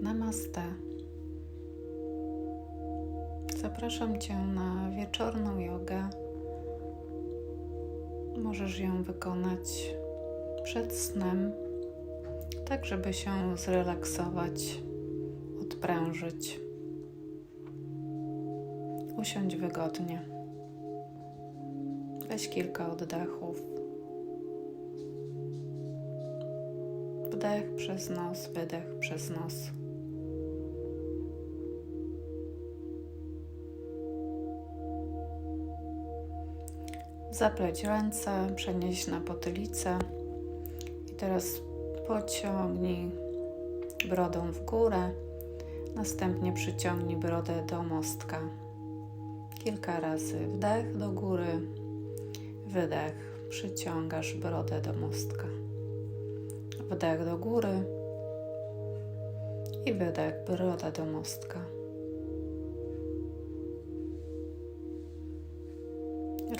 Namaste. Zapraszam Cię na wieczorną jogę. Możesz ją wykonać przed snem, tak żeby się zrelaksować, odprężyć. Usiądź wygodnie. Weź kilka oddechów. Wdech przez nos, wydech przez nos. Zapleć ręce, przenieś na potylicę i teraz pociągnij brodą w górę. Następnie przyciągnij brodę do mostka. Kilka razy wdech do góry, wydech. Przyciągasz brodę do mostka. Wdech do góry i wydech, broda do mostka.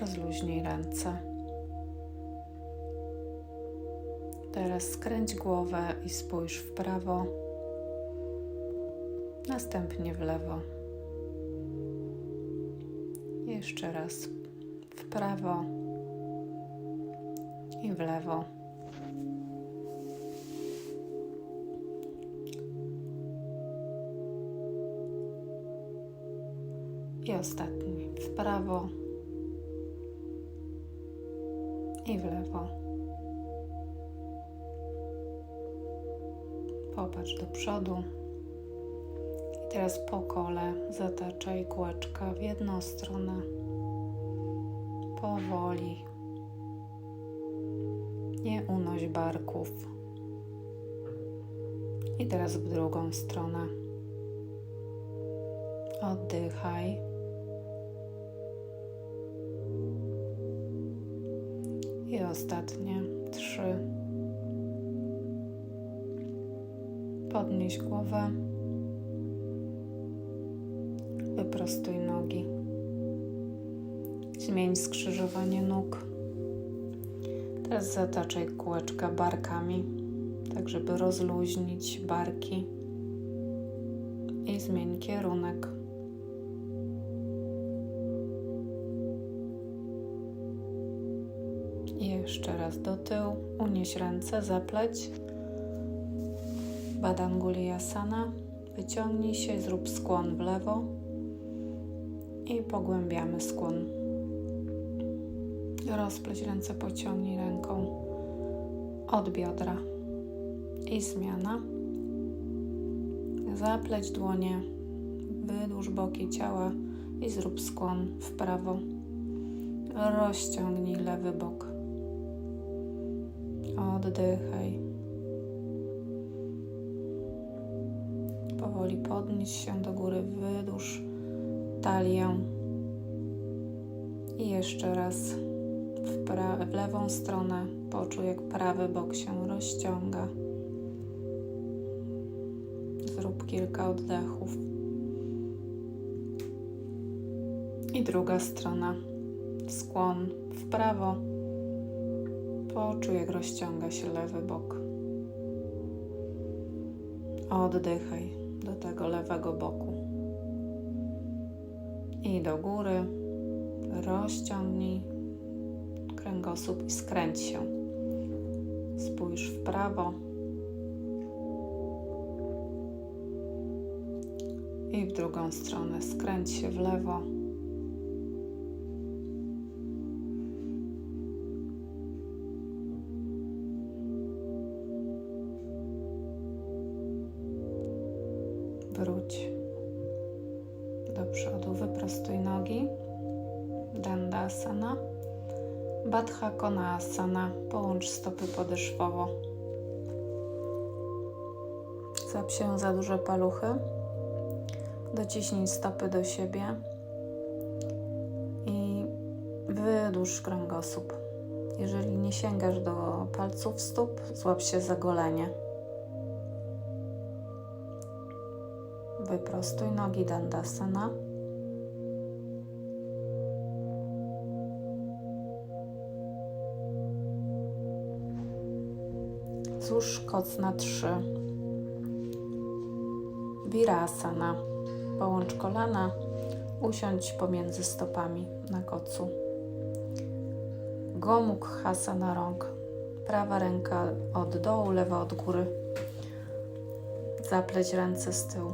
Rozluźnij ręce. Teraz skręć głowę i spójrz w prawo, następnie w lewo. Jeszcze raz w prawo i w lewo. I ostatni w prawo i w lewo. Popatrz do przodu. I teraz po kole zataczaj kółeczka w jedną stronę. Powoli. Nie unoś barków. I teraz w drugą stronę. Oddychaj. Ostatnie trzy. Podnieś głowę. Wyprostuj nogi. Zmień skrzyżowanie nóg. Teraz zataczaj kółeczka barkami, tak żeby rozluźnić barki. I zmień kierunek. Jeszcze raz do tyłu. Unieś ręce, zapleć. Badanguliyasana. Wyciągnij się, zrób skłon w lewo i pogłębiamy skłon. Rozpleć ręce, pociągnij ręką od biodra i zmiana. Zapleć dłonie, wydłuż boki ciała i zrób skłon w prawo. Rozciągnij lewy bok. Oddychaj. Powoli podnieś się do góry, wydłuż talię. I jeszcze raz w, pra- w lewą stronę poczuj, jak prawy bok się rozciąga. Zrób kilka oddechów. I druga strona. Skłon w prawo. Poczuj, jak rozciąga się lewy bok. Oddychaj do tego lewego boku. I do góry. Rozciągnij kręgosłup i skręć się. Spójrz w prawo. I w drugą stronę skręć się w lewo. Baddha Konasana. Połącz stopy podeszwowo. Zap się za duże paluchy. Dociśnij stopy do siebie i wydłuż kręgosłup. Jeżeli nie sięgasz do palców stóp, złap się za golenie. Wyprostuj nogi Dandasana. Koc na trzy. Virasana. Połącz kolana, usiądź pomiędzy stopami na kocu. Gomukha rąk. Prawa ręka od dołu, lewa od góry. Zapleć ręce z tyłu.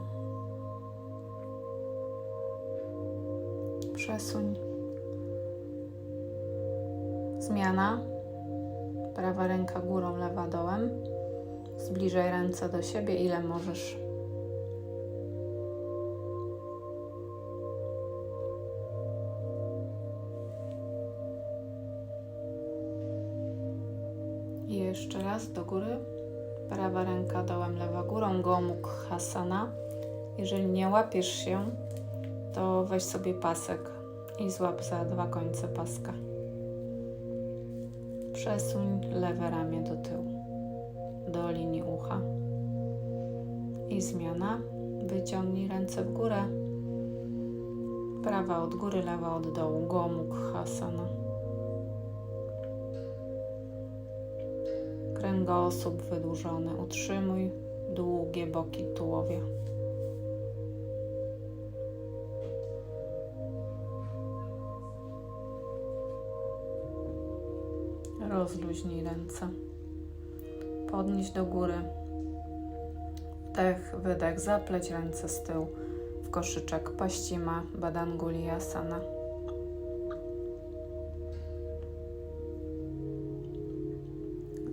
Przesuń. Zmiana. Prawa ręka górą, lewa dołem. Zbliżaj ręce do siebie, ile możesz. I jeszcze raz do góry. Prawa ręka dołem, lewa górą. Gomuk Hasana. Jeżeli nie łapiesz się, to weź sobie pasek i złap za dwa końce paska. Przesuń lewe ramię do tyłu, do linii ucha. I zmiana. Wyciągnij ręce w górę. Prawa od góry, lewa od dołu. Gomuk Hasana. Kręgosłup wydłużony. Utrzymuj długie boki tułowia. Rozluźnij ręce. Podnieś do góry. Wdech, wydech, zapleć ręce z tyłu w koszyczek Paścima Badanguliasana.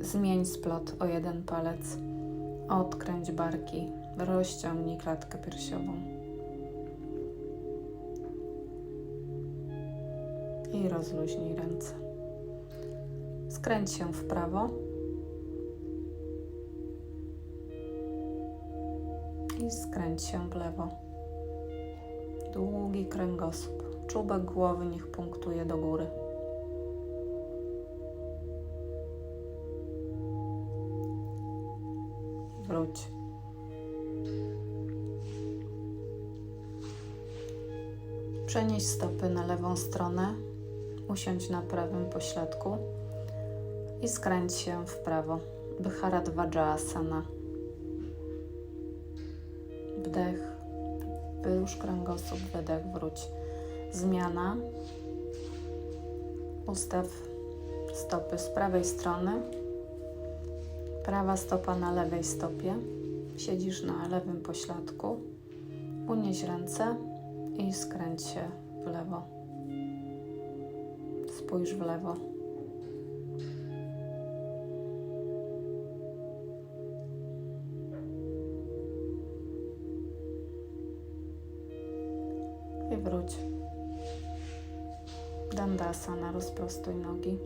Zmień splot o jeden palec. Odkręć barki. Rozciągnij klatkę piersiową. I rozluźnij ręce. Skręć się w prawo. Skręć się w lewo. Długi kręgosłup. Czubek głowy niech punktuje do góry. Wróć. Przenieś stopy na lewą stronę. Usiądź na prawym pośladku i skręć się w prawo. Bharadvajasana. Wdech, wyłóż kręgosłup, wydech, wróć. Zmiana. Ustaw stopy z prawej strony. Prawa stopa na lewej stopie. Siedzisz na lewym pośladku. Unieś ręce i skręć się w lewo. Spójrz w lewo. I wróć. Dandasana, rozprostuj nogi.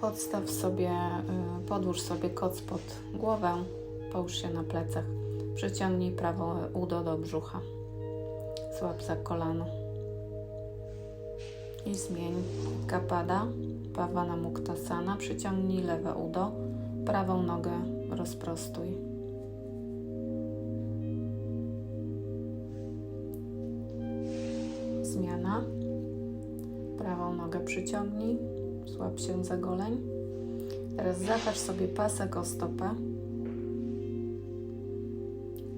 Podstaw sobie, y, podłóż sobie koc pod głowę, połóż się na plecach. Przyciągnij prawo udo do brzucha. Złap za kolano. I zmień kapada, pawana muktasana. Przyciągnij lewe udo, prawą nogę rozprostuj. Zmiana. Prawą nogę przyciągnij, złap się za goleń. Teraz zahacz sobie pasek o stopę.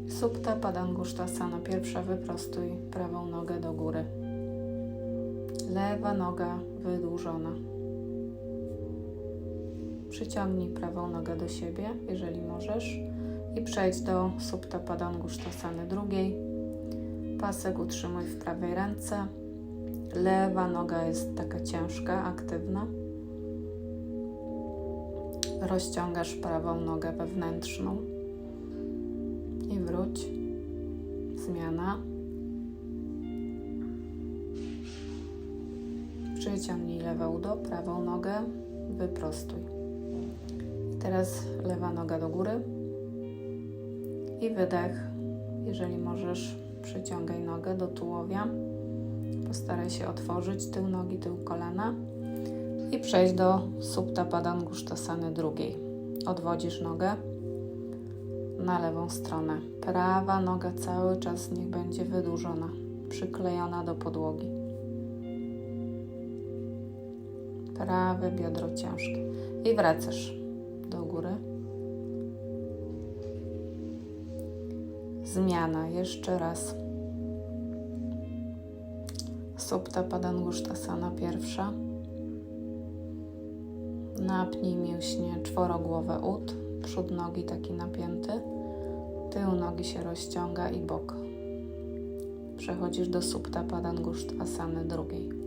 Supta Padangushtasana. Pierwsza wyprostuj prawą nogę do góry. Lewa noga wydłużona. Przyciągnij prawą nogę do siebie, jeżeli możesz, i przejdź do Supta Padangushtasany drugiej. Pasek utrzymuj w prawej ręce. Lewa noga jest taka ciężka, aktywna. Rozciągasz prawą nogę wewnętrzną i wróć. Zmiana. Przyciągnij lewe udo, prawą nogę, wyprostuj. Teraz lewa noga do góry i wydech. Jeżeli możesz, przyciągaj nogę do tułowia. Postaraj się otworzyć tył nogi, tył kolana i przejść do Supta Padangushtasany drugiej. Odwodzisz nogę na lewą stronę. Prawa noga cały czas niech będzie wydłużona, przyklejona do podłogi. prawe biodro ciężkie. I wracasz do góry. Zmiana, jeszcze raz. Supta Padangushtasana pierwsza. Napnij mięśnie czworogłowe ud, przód nogi taki napięty, tył nogi się rozciąga i bok. Przechodzisz do Supta Padangushtasany drugiej.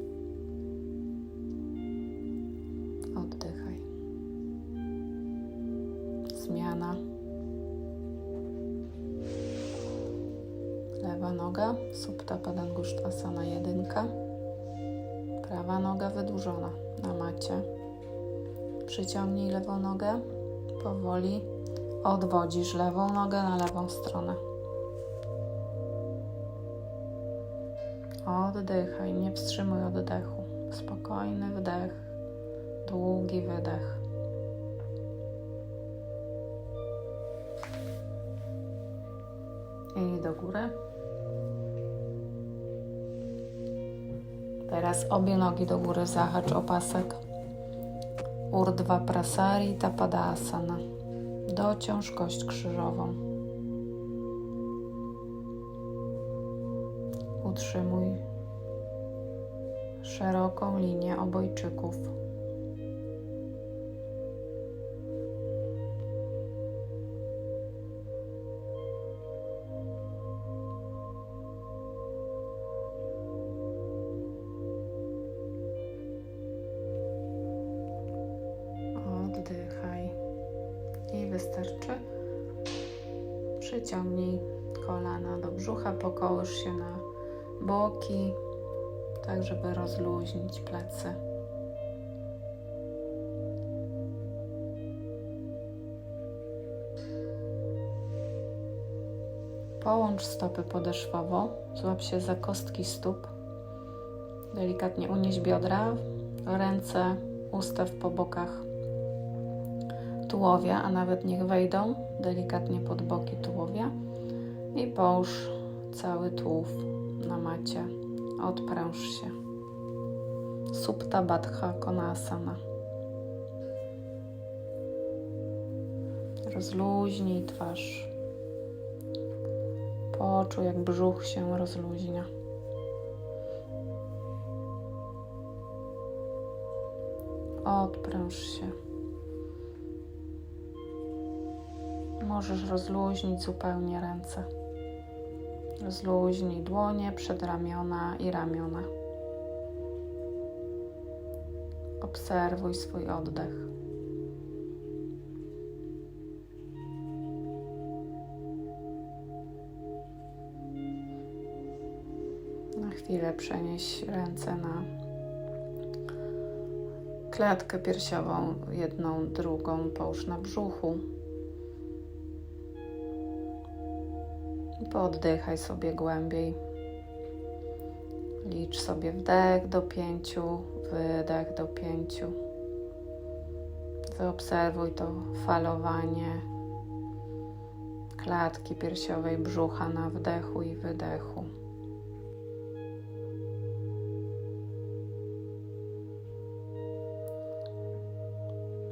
Przyciągnij lewą nogę, powoli odwodzisz lewą nogę na lewą stronę. Oddychaj, nie wstrzymuj oddechu. Spokojny wdech, długi wydech. I do góry. Teraz obie nogi do góry zahacz o pasek. Urdhva Prasari Tapadasana. Dociąż kość krzyżową. Utrzymuj szeroką linię obojczyków. Boki, tak żeby rozluźnić plecy. Połącz stopy podeszwowo, złap się za kostki stóp. Delikatnie unieś biodra, ręce ustaw po bokach tułowia, a nawet niech wejdą delikatnie pod boki tułowia i połóż cały tułów na macie. Odpręż się. Supta Baddha Konasana. Rozluźnij twarz. Poczuj, jak brzuch się rozluźnia. Odpręż się. Możesz rozluźnić zupełnie ręce. Rozluźnij dłonie, przedramiona i ramiona. Obserwuj swój oddech. Na chwilę przenieś ręce na klatkę piersiową, jedną, drugą połóż na brzuchu. I pooddychaj sobie głębiej. Licz sobie wdech do pięciu, wydech do pięciu. Zaobserwuj to falowanie klatki piersiowej brzucha na wdechu i wydechu.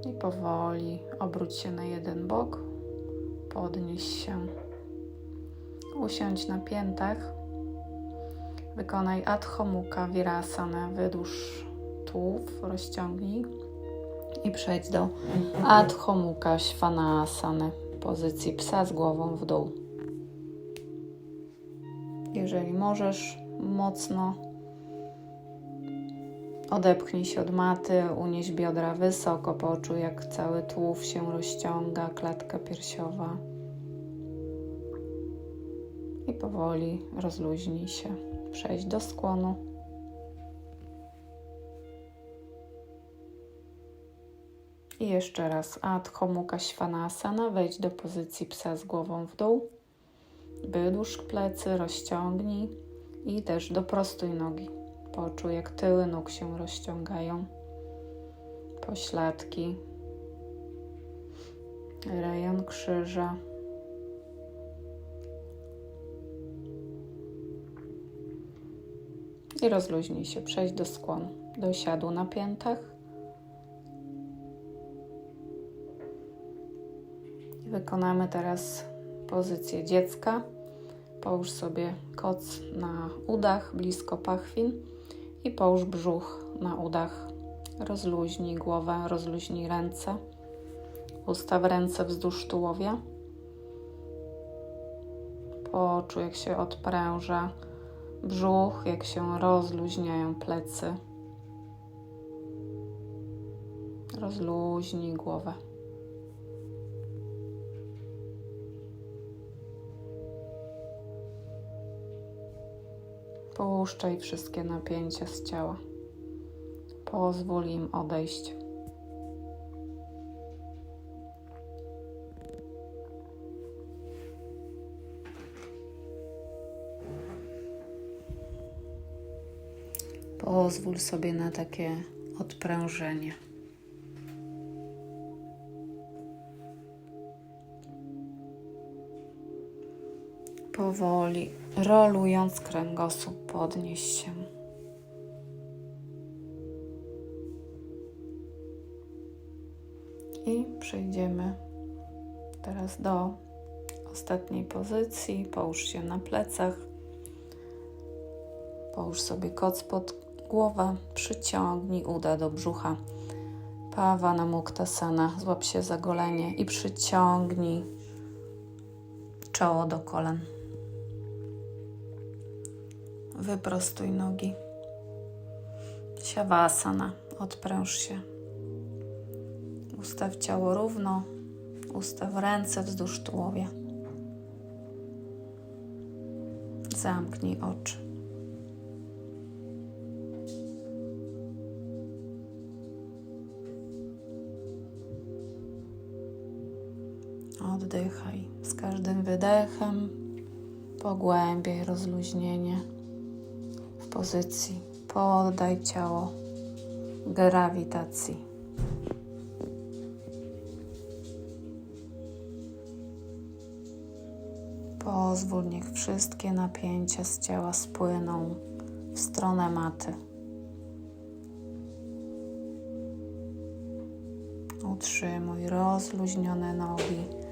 I powoli obróć się na jeden bok, podnieś się. Usiądź na piętach. Wykonaj Adho Mukha Virasana. Wydłuż tułów, rozciągnij i przejdź do Adho Mukha Svanasany, pozycji psa z głową w dół. Jeżeli możesz, mocno odepchnij się od maty, unieś biodra wysoko, poczuj jak cały tułów się rozciąga, klatka piersiowa i powoli rozluźnij się. Przejdź do skłonu. I jeszcze raz Adho Mukha Svanasana. Wejdź do pozycji psa z głową w dół. Wydłuż plecy, rozciągnij i też doprostuj nogi. Poczuj, jak tyły nóg się rozciągają. Pośladki, rejon krzyża. i rozluźnij się. Przejdź do skłonu, do siadu na piętach. Wykonamy teraz pozycję dziecka. Połóż sobie koc na udach, blisko pachwin i połóż brzuch na udach. Rozluźnij głowę, rozluźnij ręce. Ustaw ręce wzdłuż tułowia. Poczuj, jak się odpręża brzuch, jak się rozluźniają plecy. Rozluźnij głowę. Puszczaj wszystkie napięcia z ciała. Pozwól im odejść. Pozwól sobie na takie odprężenie. Powoli, rolując kręgosłup, podnieś się. I przejdziemy teraz do ostatniej pozycji. Połóż się na plecach. Połóż sobie koc pod głowę. Przyciągnij uda do brzucha. Pawa na muktasana. Złap się za golenie i przyciągnij czoło do kolan. Wyprostuj nogi. Siawasana. Odpręż się. Ustaw ciało równo. Ustaw ręce wzdłuż tułowia. Zamknij oczy. Oddychaj. Z każdym wydechem pogłębiaj rozluźnienie w pozycji. Poddaj ciało grawitacji. Pozwól, niech wszystkie napięcia z ciała spłyną w stronę maty. Utrzymuj rozluźnione nogi,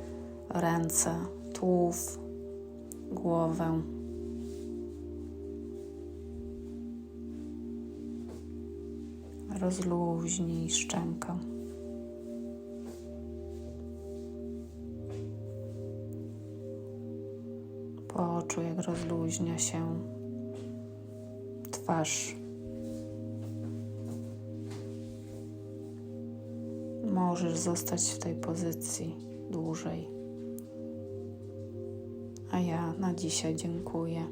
ręce, tułów, głowę. Rozluźnij szczękę. Poczuj, jak rozluźnia się twarz. Możesz zostać w tej pozycji dłużej. A ja na dzisiaj dziękuję.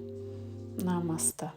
Namaste.